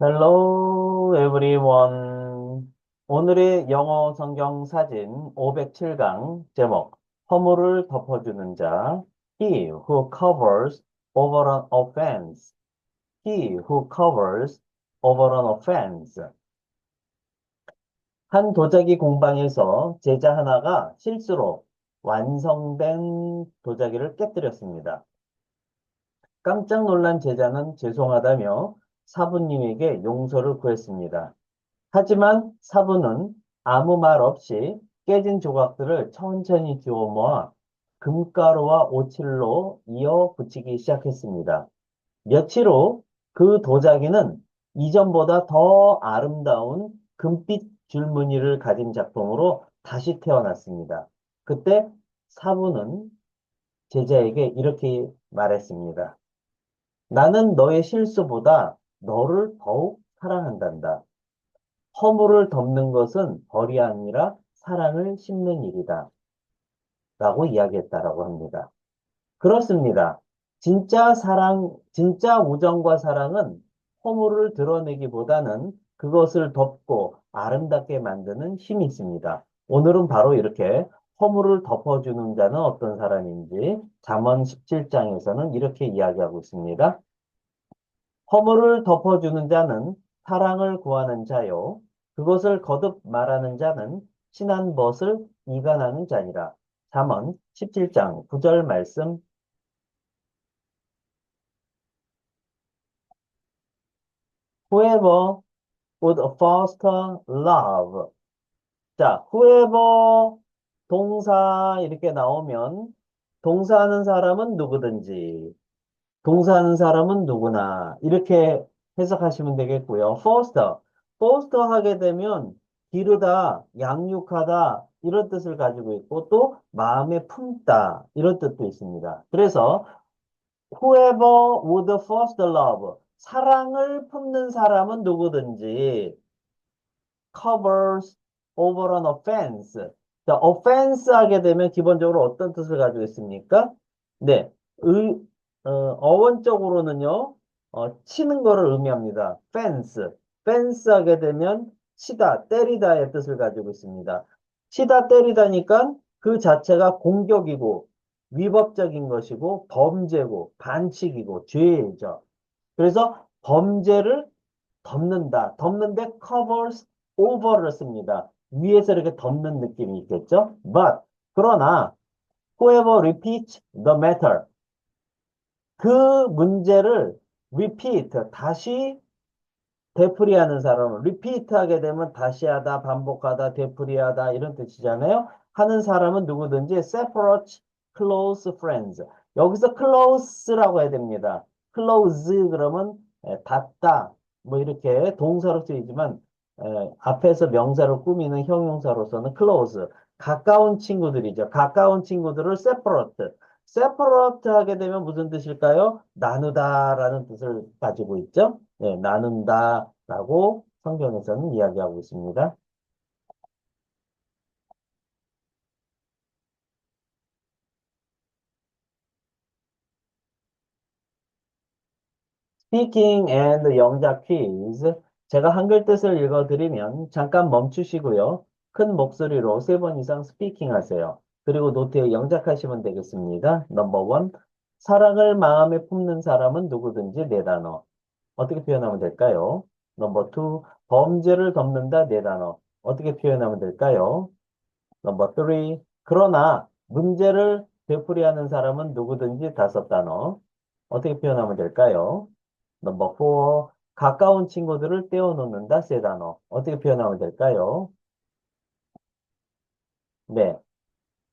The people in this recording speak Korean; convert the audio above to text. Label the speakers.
Speaker 1: Hello everyone. 오늘의 영어 성경 사진 507강 제목 허물을 덮어주는 자 He who covers over an offense. He who covers over an offense. 한 도자기 공방에서 제자 하나가 실수로 완성된 도자기를 깨뜨렸습니다. 깜짝 놀란 제자는 죄송하다며 사부님에게 용서를 구했습니다. 하지만 사부는 아무 말 없이 깨진 조각들을 천천히 지워 모아 금가루와 오칠로 이어 붙이기 시작했습니다. 며칠 후 그 도자기는 이전보다 더 아름다운 금빛 줄무늬를 가진 작품으로 다시 태어났습니다. 그때 사부는 제자에게 이렇게 말했습니다. 나는 너의 실수보다 너를 더욱 사랑한단다. 허물을 덮는 것은 벌이 아니라 사랑을 심는 일이다. 라고 이야기했다라고 합니다. 그렇습니다. 진짜 사랑, 진짜 우정과 사랑은 허물을 드러내기보다는 그것을 덮고 아름답게 만드는 힘이 있습니다. 오늘은 바로 이렇게 허물을 덮어주는 자는 어떤 사람인지 잠언 17장에서는 이렇게 이야기하고 있습니다. 허물을 덮어주는 자는 사랑을 구하는 자요. 그것을 거듭 말하는 자는 친한 벗을 이간하는 자니라. 잠언 17장 9절 말씀 Whoever would foster love. 자, whoever 동사 이렇게 나오면 동사하는 사람은 누구든지 동사하는 사람은 누구나 이렇게 해석하시면 되겠고요. foster, foster 하게 되면 기르다, 양육하다 이런 뜻을 가지고 있고 또 마음에 품다 이런 뜻도 있습니다. 그래서 whoever would foster love 사랑을 품는 사람은 누구든지 covers over an offense 자, offense 하게 되면 기본적으로 어떤 뜻을 가지고 있습니까? 네, 의, 어, 원적으로는요 어, 치는 거를 의미합니다. fence, fence 하게 되면 치다, 때리다의 뜻을 가지고 있습니다. 치다, 때리다니까 그 자체가 공격이고 위법적인 것이고 범죄고 반칙이고 죄이죠. 그래서 범죄를 덮는다. 덮는데 covers over를 씁니다. 위에서 이렇게 덮는 느낌이 있겠죠? But 그러나 whoever repeats the matter 그 문제를 repeat 다시 되풀이하는 사람은 repeat 하게 되면 다시 하다, 반복하다, 되풀이하다 이런 뜻이잖아요. 하는 사람은 누구든지 separate close friends. 여기서 close라고 해야 됩니다. close 그러면 닿다 뭐 이렇게 동사로 쓰이지만 에, 앞에서 명사로 꾸미는 형용사로서는 close 가까운 친구들이죠. 가까운 친구들을 separate separate 하게 되면 무슨 뜻일까요? 나누다 라는 뜻을 가지고 있죠. 네, 나눈다 라고 성경에서는 이야기하고 있습니다. Speaking and 영작 퀴즈. 제가 한글 뜻을 읽어드리면 잠깐 멈추시고요. 큰 목소리로 세 번 이상 스피킹 하세요. 그리고 노트에 영작하시면 되겠습니다. 넘버 원. 사랑을 마음에 품는 사람은 누구든지 네 단어. 어떻게 표현하면 될까요? 넘버 투. 범죄를 덮는다 네 단어. 어떻게 표현하면 될까요? 넘버 쓰리. 그러나 문제를 되풀이하는 사람은 누구든지 다섯 단어. 어떻게 표현하면 될까요? 넘버 4. 가까운 친구들을 떼어놓는다 세 단어. 어떻게 표현하면 될까요? 네.